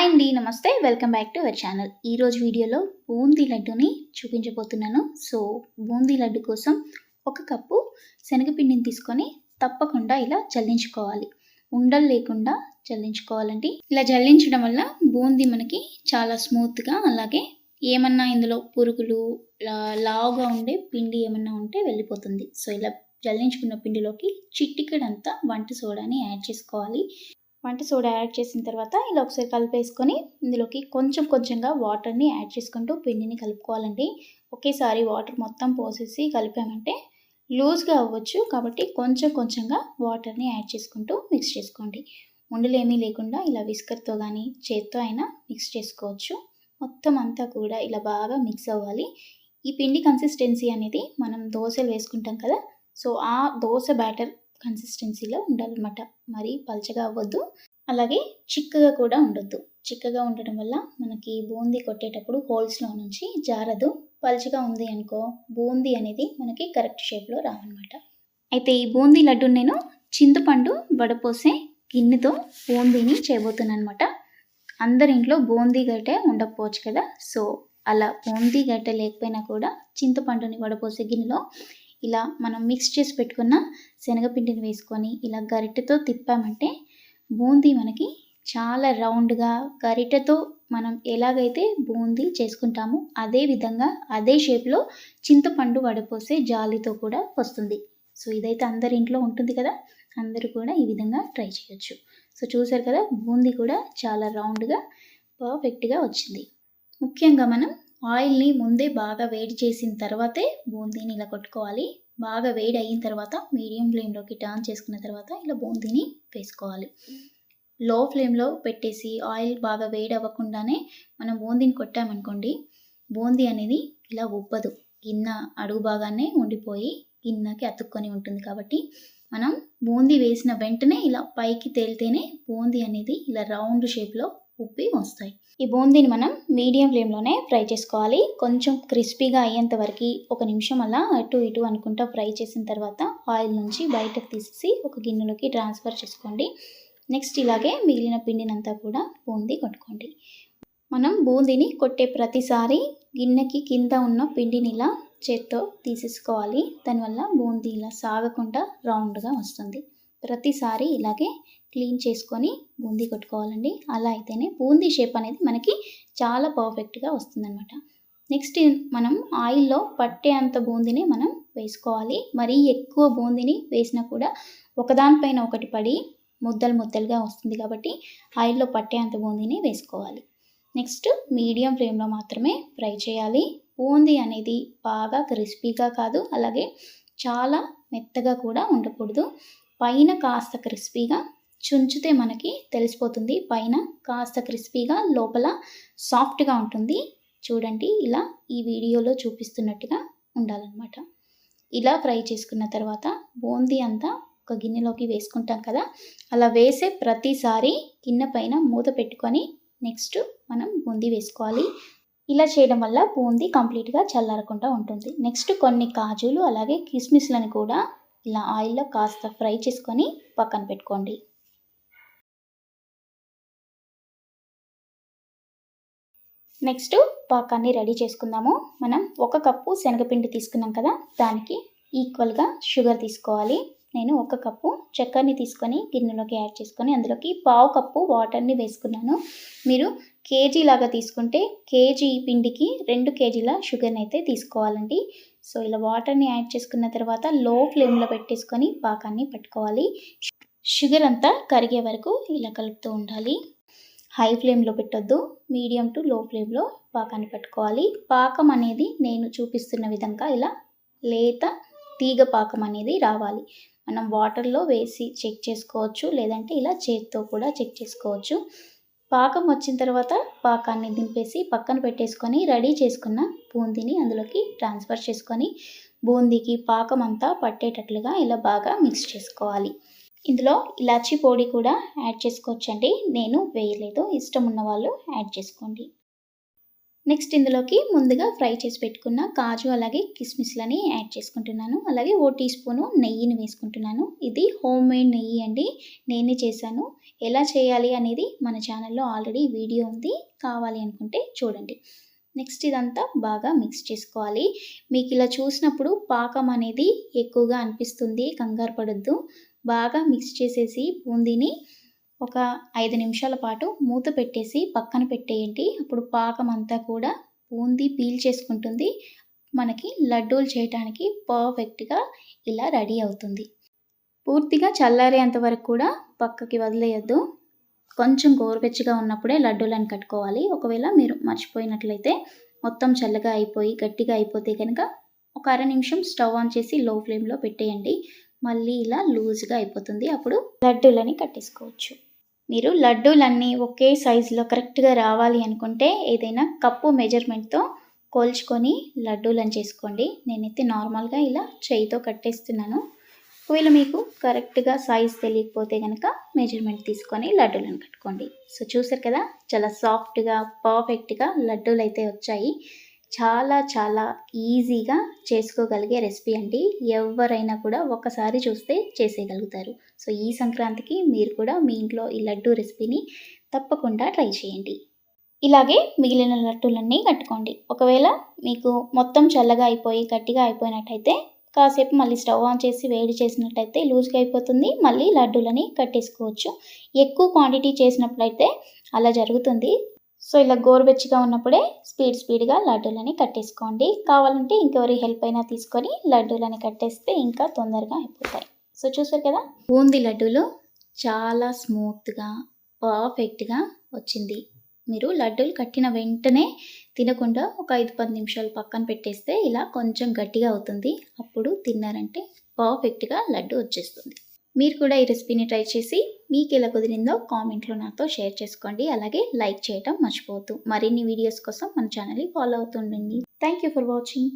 Hi అండి నమస్తే. Welcome back to our channel. ఈరోజు వీడియోలో బూందీ లడ్డుని చూపించబోతున్నాను. సో బూందీ లడ్డు కోసం ఒక కప్పు శనగపిండిని తీసుకొని తప్పకుండా ఇలా జల్లించుకోవాలి. ఉండలు లేకుండా జల్లించుకోవాలండి. ఇలా జల్లించడం వల్ల బూందీ మనకి చాలా స్మూత్గా అలాగే ఏమన్నా ఇందులో పురుగులు లావుగా ఉండే పిండి ఏమన్నా ఉంటే వెళ్ళిపోతుంది. సో ఇలా జల్లించుకున్న పిండిలోకి చిట్టికడంతా వంట సోడాని యాడ్ చేసుకోవాలి. వంట సోడా యాడ్ చేసిన తర్వాత ఇలా ఒకసారి కలిపేసుకొని ఇందులోకి కొంచెం కొంచెంగా వాటర్ని యాడ్ చేసుకుంటూ పిండిని కలుపుకోవాలండి. ఒకేసారి వాటర్ మొత్తం పోసేసి కలిపామంటే లూజ్గా అవ్వచ్చు కాబట్టి కొంచెం కొంచెంగా వాటర్ని యాడ్ చేసుకుంటూ మిక్స్ చేసుకోండి. ఉండలేమీ లేకుండా ఇలా విస్కర్తో కానీ చేత్తో అయినా మిక్స్ చేసుకోవచ్చు. మొత్తం అంతా కూడా ఇలా బాగా మిక్స్ అవ్వాలి. ఈ పిండి కన్సిస్టెన్సీ అనేది మనం దోశలు వేసుకుంటాం కదా సో ఆ దోశ బ్యాటర్ కన్సిస్టెన్సీలో ఉండాలన్నమాట. మరీ పల్చగా అవ్వద్దు. అలాగే చిక్కగా కూడా ఉండొద్దు. చిక్కగా ఉండడం వల్ల మనకి బూందీ కొట్టేటప్పుడు హోల్స్లో నుంచి జారదు. పల్చగా ఉంది అనుకో బూందీ అనేది మనకి కరెక్ట్ షేప్లో రావన్నమాట. అయితే ఈ బూందీ లడ్డు నేను చింతపండు వడపోసే గిన్నెతో బూందీని చేయబోతున్నాను అనమాట అందరి ఇంట్లో బూందీ గడ్డ ఉండకపోవచ్చు కదా. సో అలా బూందీ గడ్డ లేకపోయినా కూడా చింతపండుని వడపోసే గిన్నెలో ఇలా మనం మిక్స్ చేసి పెట్టుకున్న శనగపిండిని వేసుకొని ఇలా గరిటెతో తిప్పామంటే బూందీ మనకి చాలా రౌండ్గా గరిటెతో మనం ఎలాగైతే బూందీ చేసుకుంటామో అదే విధంగా అదే షేప్లో చింతపండు వడపోసే జాలితో కూడా వస్తుంది. సో ఇదైతే అందరి ఇంట్లో ఉంటుంది కదా అందరూ కూడా ఈ విధంగా ట్రై చేయొచ్చు. సో చూసారు కదా బూందీ కూడా చాలా రౌండ్గా పర్ఫెక్ట్గా వచ్చింది. ముఖ్యంగా మనం ఆయిల్ని ముందే బాగా వేడి చేసిన తర్వాతే బూందీని ఇలా కొట్టుకోవాలి. బాగా వేడి అయిన తర్వాత మీడియం ఫ్లేమ్లోకి టర్న్ చేసుకున్న తర్వాత ఇలా బూందీని వేసుకోవాలి. లో ఫ్లేమ్లో పెట్టేసి ఆయిల్ బాగా వేడి అవ్వకుండానే మనం బూందీని కొట్టామనుకోండి బూందీ అనేది ఇలా ఉబ్బదు. గిన్నె అడుగు బాగానే ఉండిపోయి గిన్నెకి అతుక్కొని ఉంటుంది కాబట్టి మనం బూందీ వేసిన వెంటనే ఇలా పైకి తేలితేనే బూందీ అనేది ఇలా రౌండ్ షేప్లో ఉప్పి వస్తాయి ఈ బూందీని మనం మీడియం ఫ్లేమ్లోనే ఫ్రై చేసుకోవాలి. కొంచెం క్రిస్పీగా అయ్యేంత వరకు ఒక నిమిషం అలా అటు ఇటు అనుకుంటా ఫ్రై చేసిన తర్వాత ఆయిల్ నుంచి బయటకు తీసేసి ఒక గిన్నెలోకి ట్రాన్స్ఫర్ చేసుకోండి. నెక్స్ట్ ఇలాగే మిగిలిన పిండినంతా కూడా బూందీ కొట్టుకోండి. మనం బూందీని కొట్టే ప్రతిసారి గిన్నెకి కింద ఉన్న పిండిని ఇలా చేత్తో తీసేసుకోవాలి. దానివల్ల బూందీ ఇలా సాగకుండా రౌండ్గా వస్తుంది. ప్రతిసారి ఇలాగే క్లీన్ చేసుకొని బూందీ కొట్టుకోవాలండి. అలా అయితేనే బూందీ షేప్ అనేది మనకి చాలా పర్ఫెక్ట్గా వస్తుందన్నమాట. నెక్స్ట్ మనం ఆయిల్లో పట్టే అంత బూందీని మనం వేసుకోవాలి. మరీ ఎక్కువ బూందీని వేసినా కూడా ఒకదానిపైన ఒకటి పడి ముద్దలు ముద్దలుగా వస్తుంది కాబట్టి ఆయిల్లో పట్టే అంత బూందీని వేసుకోవాలి. నెక్స్ట్ మీడియం ఫ్లేమ్లో మాత్రమే ఫ్రై చేయాలి. బూందీ అనేది బాగా క్రిస్పీగా కాదు అలాగే చాలా మెత్తగా కూడా ఉండకూడదు. పైన కాస్త క్రిస్పీగా చుంచితే మనకి తెలిసిపోతుంది. పైన కాస్త క్రిస్పీగా లోపల సాఫ్ట్గా ఉంటుంది. చూడండి ఇలా ఈ వీడియోలో చూపిస్తున్నట్టుగా ఉండాలన్నమాట. ఇలా ఫ్రై చేసుకున్న తర్వాత బూందీ అంతా ఒక గిన్నెలోకి వేసుకుంటాం కదా. అలా వేసే ప్రతిసారి గిన్నె పైన మూత పెట్టుకొని నెక్స్ట్ మనం బూందీ వేసుకోవాలి. ఇలా చేయడం వల్ల బూందీ కంప్లీట్గా చల్లారకుండా ఉంటుంది. నెక్స్ట్ కొన్ని కాజులు అలాగే కిస్మిస్లను కూడా ఇలా ఆయిల్లో కాస్త ఫ్రై చేసుకొని పక్కన పెట్టుకోండి. నెక్స్ట్ పాకాన్ని రెడీ చేసుకుందాము. మనం ఒక కప్పు శనగపిండి తీసుకున్నాం కదా దానికి ఈక్వల్గా షుగర్ తీసుకోవాలి. నేను ఒక కప్పు చక్కెరని తీసుకొని గిన్నెలోకి యాడ్ చేసుకొని అందులోకి పావు కప్పు వాటర్ని వేసుకున్నాను. మీరు కేజీ లాగా తీసుకుంటే కేజీ పిండికి రెండు కేజీల షుగర్ని అయితే తీసుకోవాలండి. సో ఇలా వాటర్ని యాడ్ చేసుకున్న తర్వాత లో ఫ్లేమ్లో పెట్టేసుకొని పాకాన్ని పట్టుకోవాలి. షుగర్ అంతా కరిగే వరకు ఇలా కలుపుతూ ఉండాలి. హై ఫ్లేమ్లో పెట్టొద్దు. మీడియం టు లో ఫ్లేమ్లో పాకాన్ని పట్టుకోవాలి. పాకం అనేది నేను చూపిస్తున్న విధంగా ఇలా లేత తీగ పాకం అనేది రావాలి. మనం వాటర్లో వేసి చెక్ చేసుకోవచ్చు. లేదంటే ఇలా చేతితో కూడా చెక్ చేసుకోవచ్చు. పాకం వచ్చిన తర్వాత పాకాన్ని దింపేసి పక్కన పెట్టేసుకొని రెడీ చేసుకున్న బూందీని అందులోకి ట్రాన్స్ఫర్ చేసుకొని బూందీకి పాకం అంతా పట్టేటట్లుగా ఇలా బాగా మిక్స్ చేసుకోవాలి. ఇందులో ఇలాచీ పొడి కూడా యాడ్ చేసుకోవచ్చండి. నేను వేయలేదు. ఇష్టం ఉన్న వాళ్ళు యాడ్ చేసుకోండి. నెక్స్ట్ ఇందులోకి ముందుగా ఫ్రై చేసి పెట్టుకున్న కాజు అలాగే కిస్మిస్లని యాడ్ చేసుకుంటున్నాను. అలాగే ఓ టీ స్పూను నెయ్యిని వేసుకుంటున్నాను. ఇది హోమ్ మేడ్ నెయ్యి అండి. నేనే చేశాను. ఎలా చేయాలి అనేది మన ఛానల్లో ఆల్రెడీ వీడియో ఉంది. కావాలి అనుకుంటే చూడండి. నెక్స్ట్ ఇదంతా బాగా మిక్స్ చేసుకోవాలి. మీకు ఇలా చూసినప్పుడు పాకం అనేది ఎక్కువగా అనిపిస్తుంది. కంగారు పడద్దు. బాగా మిక్స్ చేసేసి బూందీని ఒక ఐదు నిమిషాల పాటు మూత పెట్టేసి పక్కన పెట్టేయండి. అప్పుడు పాకం అంతా కూడా బూంది పీల్ చేసుకుంటుంది. మనకి లడ్డూలు చేయడానికి పర్ఫెక్ట్గా ఇలా రెడీ అవుతుంది. పూర్తిగా చల్లారేంత వరకు కూడా పక్కకి వదిలేయద్దు. కొంచెం గోరువెచ్చగా ఉన్నప్పుడే లడ్డూలను కట్టుకోవాలి. ఒకవేళ మీరు మర్చిపోయినట్లయితే మొత్తం చల్లగా అయిపోయి గట్టిగా అయిపోతే కనుక ఒక అర నిమిషం స్టవ్ ఆన్ చేసి లో ఫ్లేమ్లో పెట్టేయండి. మళ్ళీ ఇలా లూజ్గా అయిపోతుంది. అప్పుడు లడ్డూలని కట్టేసుకోవచ్చు. మీరు లడ్డూలన్నీ ఒకే సైజులో కరెక్ట్గా రావాలి అనుకుంటే ఏదైనా కప్పు మెజర్మెంట్తో కోల్చుకొని లడ్డూలను చేసుకోండి. నేనైతే నార్మల్గా ఇలా చేయితో కట్టేస్తున్నాను. ఒకవేళ మీకు కరెక్ట్గా సైజ్ తెలియకపోతే కనుక మెజర్మెంట్ తీసుకొని లడ్డూలను కట్టుకోండి. సో చూసారు కదా? చాలా సాఫ్ట్గా పర్ఫెక్ట్గా లడ్డూలు అయితే వచ్చాయి. చాలా చాలా ఈజీగా చేసుకోగలిగే రెసిపీ అండి. ఎవరైనా కూడా ఒక్కసారి చూస్తే చేసేయగలుగుతారు. సో ఈ సంక్రాంతికి మీరు కూడా మీ ఇంట్లో ఈ లడ్డూ రెసిపీని తప్పకుండా ట్రై చేయండి. ఇలాగే మిగిలిన లడ్డూలన్నీ కట్టుకోండి. ఒకవేళ మీకు మొత్తం చల్లగా అయిపోయి గట్టిగా అయిపోయినట్టయితే కాసేపు మళ్ళీ స్టవ్ ఆన్ చేసి వేడి చేసినట్టయితే లూజ్గా అయిపోతుంది. మళ్ళీ లడ్డూలని కట్టేసుకోవచ్చు. ఎక్కువ క్వాంటిటీ చేసినప్పుడైతే అలా జరుగుతుంది. సో ఇలా గోరువెచ్చగా ఉన్నప్పుడే స్పీడ్ స్పీడ్గా లడ్డూలని కట్టేసుకోండి. కావాలంటే ఇంకెవరి హెల్ప్ అయినా తీసుకొని లడ్డూలని కట్టేస్తే ఇంకా తొందరగా అయిపోతాయి. సో చూసారు కదా బూందీ లడ్డూలు చాలా స్మూత్గా పర్ఫెక్ట్గా వచ్చింది. మీరు లడ్డూలు కట్టిన వెంటనే తినకుండా ఒక ఐదు పది నిమిషాలు పక్కన పెట్టేస్తే ఇలా కొంచెం గట్టిగా అవుతుంది. అప్పుడు తిన్నారంటే పర్ఫెక్ట్గా లడ్డు వచ్చేస్తుంది. మీరు కూడా ఈ రెసిపీని ట్రై చేసి మీకు ఎలా కుదిరిందో కామెంట్లో నాతో షేర్ చేసుకోండి. అలాగే లైక్ చేయటం మర్చిపోవద్దు. మరిన్ని వీడియోస్ కోసం మన ఛానల్ని follow అవుతుండండి. Thank you for watching